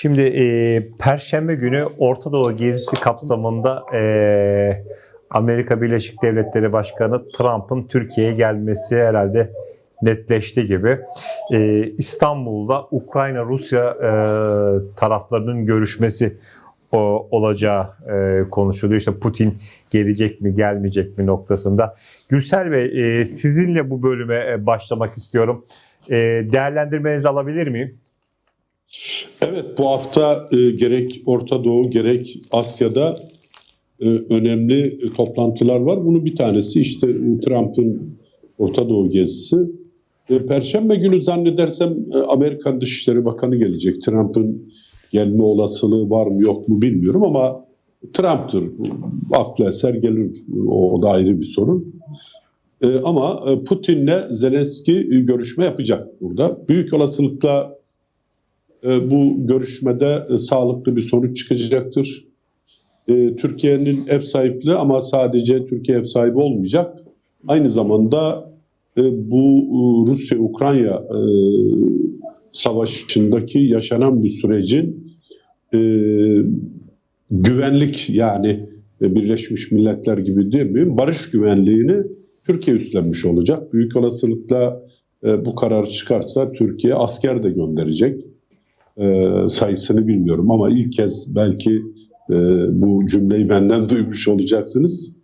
Şimdi e, Perşembe günü Orta Doğu gezisi kapsamında e, Amerika Birleşik Devletleri Başkanı Trump'ın Türkiye'ye gelmesi herhalde netleşti gibi. E, İstanbul'da Ukrayna-Rusya e, taraflarının görüşmesi o, olacağı e, konuşuluyor. İşte Putin gelecek mi gelmeyecek mi noktasında. Gülsel Bey e, sizinle bu bölüme başlamak istiyorum. E, değerlendirmenizi alabilir miyim? Evet bu hafta e, gerek Orta Doğu gerek Asya'da e, önemli e, toplantılar var. Bunun bir tanesi işte e, Trump'ın Orta Doğu gezisi. E, Perşembe günü zannedersem e, Amerikan Dışişleri Bakanı gelecek. Trump'ın gelme olasılığı var mı yok mu bilmiyorum ama Trump'tır. Akla eser gelir. O, o da ayrı bir sorun. E, ama e, Putin'le Zelenski e, görüşme yapacak burada. Büyük olasılıkla bu görüşmede e, sağlıklı bir sonuç çıkacaktır. E, Türkiye'nin ev sahipliği ama sadece Türkiye ev sahibi olmayacak. Aynı zamanda e, bu e, Rusya-Ukrayna e, savaşındaki yaşanan bir sürecin e, güvenlik yani e, Birleşmiş Milletler gibi değil mi? Barış güvenliğini Türkiye üstlenmiş olacak. Büyük olasılıkla e, bu karar çıkarsa Türkiye asker de gönderecek. E, sayısını bilmiyorum ama ilk kez belki e, bu cümleyi benden duymuş olacaksınız.